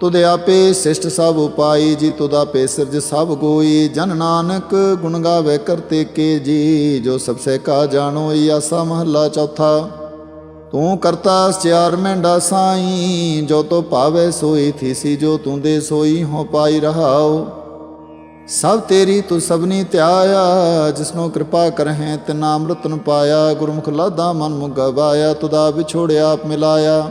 ਤੁਧ ਆਪੇ ਸਿਸ਼ਟ ਸਭ ਉਪਾਈ, ਜੀ ਤੁਧ ਆਪੇ ਸਿਰਜ ਸਭ ਗੋਈ। ਜਨ ਨਾਨਕ ਗੁਣ ਗਾਵੇ ਕਰਤੇ ਕੇ ਜੀ, ਜੋ ਸਭ ਸੇ ਕਾ ਜਾਣੋ, ਆਸਾ ਮਹੱਲਾ ਚੌਥਾ। ਤੂੰ ਕਰਤਾ ਸਿਆਰ ਮੈਂਡਾ ਸਾਈ, ਜੋ ਤੋ ਭਾਵੇ ਸੋਈ ਥੀਸੀ ਜੋ ਤੂੰ ਦੇ ਸੋਈ ਹੋ ਪਾਈ ਰਹਾਓ ਸਭ ਤੇਰੀ ਤੂੰ ਸਭਨੀ ਧਿਆਇਆ, ਜਿਸਨੋ ਕਿਰਪਾ ਕਰਹਿ ਤਿਨਾ ਅੰਮ੍ਰਿਤਨ ਪਾਇਆ। ਗੁਰਮੁਖ ਲਾਦਾ ਮਨ ਮੁਗਵਾਇਆ ਤੁਦਾ ਵਿਛੋੜਿਆ ਆਪ ਮਿਲਾਇਆ।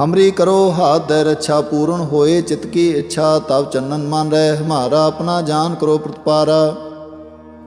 ਹਮਰੀ ਕਰੋ ਹਾਥ ਦੇ ਰੱਛਾ ਪੂਰਨ ਹੋਏ, ਚਿਤ ਕੀ ਇੱਛਾ ਤਬ ਚੰਨਨ ਮਨ ਰਹਿ, ਹਮਾਰਾ ਆਪਣਾ ਜਾਨ ਕਰੋ ਪ੍ਰਤਪਾਰਾ।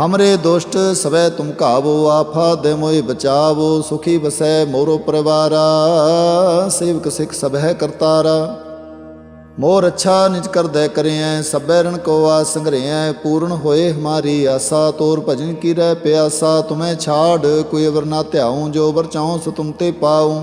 ਹਮਰੇ ਦੁਸ਼ਟ, ਸਵੈ ਤੁਮ ਕਾਵੋ ਆਫਾ ਦੇ ਮੋਇ ਬਚਾਵੋ, ਸੁਖੀ ਬਸੈ ਮੋਰੋ ਪਰਿਵਾਰਾ, ਸੇਵਕ ਸਿਖ ਸਭ ਹੈ ਕਰਤਾਰਾ। ਮੋਰ ਅੱਛਾ ਨਿਜ ਕਰਦੈ ਕਰਿਐ, ਸਭੈ ਰਣ ਕੋ ਆ ਸੰਗਰਿਐ ਪੂਰਨ ਹੋਏ ਹਮਾਰੀ ਆਸਾ, ਤੋਰ ਭਜਨ ਕੀ ਰਹਿ ਪਿਆਸਾ, ਤੁਮੈ ਛਾੜ, ਕੋਈ ਅਵਰ ਨਾ ਧਿਆਉ, ਜੋ ਵਰ ਚਾਉ, ਸੋ ਤੁਮ ਤੇ ਪਾਉ।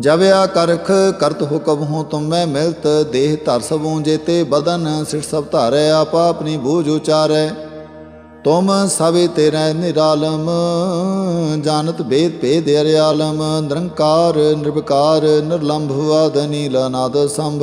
ਜਬ ਆ ਕਰਖ ਕਰਤ ਹੁਕਮ ਹੋ ਤੁਮ ਮੈਂ ਮਿਲਤ, ਦੇਹ ਧਰ ਸਭੂ ਜੇਤੇ ਬਦਨ, ਸਿਰ ਸਭ ਧਾਰੈ, ਆਪ ਆਪਣੀ ਬੂਝ ਉਚਾਰੈ। ਤੁਮ ਸਭੇ ਤੇਰੇ ਨਿਰਾਲਮ, ਜਾਣਤ ਭੇਦ ਭੇਦ ਅਰਿਆਲਮ, ਨਿਰੰਕਾਰ, ਨਿਰਵਿਕਾਰ, ਨਿਰਲੰਭ ਵਾਦਨੀ ਲਨਾਦ ਸੰਭ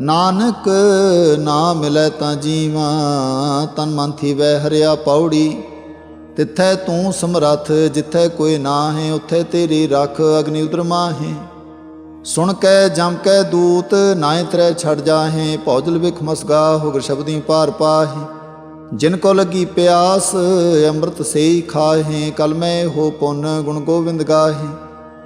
ਨਾਨਕ ਨਾ ਮਿਲੈ ਤਾਂ ਜੀਵਾ, ਤਨ ਮਨ ਥੀਵੈ ਹਰਿਆ ਪੌੜੀ। ਤਿੱਥੈ ਤੂੰ ਸਮਰੱਥ, ਜਿੱਥੈ ਕੋਈ ਨਾ ਹੈ ਉੱਥੇ ਤੇਰੀ ਰੱਖ ਅਗਨੀ ਉਦਰ ਮਾਹੇ। ਸੁਣ ਕੈ, ਜਮ ਕੈ ਦੂਤ ਨਾਇ ਤਰੈ ਛੜ ਜਾਹੇ, ਭੌਜਲ ਵਿਖ ਮਸਗਾ, ਹੁਗਰ ਸ਼ਬਦੀ ਪਾਰ ਪਾਹੇ। ਜਿਨ ਕੋ ਲੱਗੀ ਪਿਆਸ, ਅੰਮ੍ਰਿਤ ਸੇਈ ਖਾਹੇ, ਕਲ ਮੈਂ ਹੋ ਪੁੰਨ ਗੁਣ ਗੋਬਿੰਦ ਗਾਹੇ।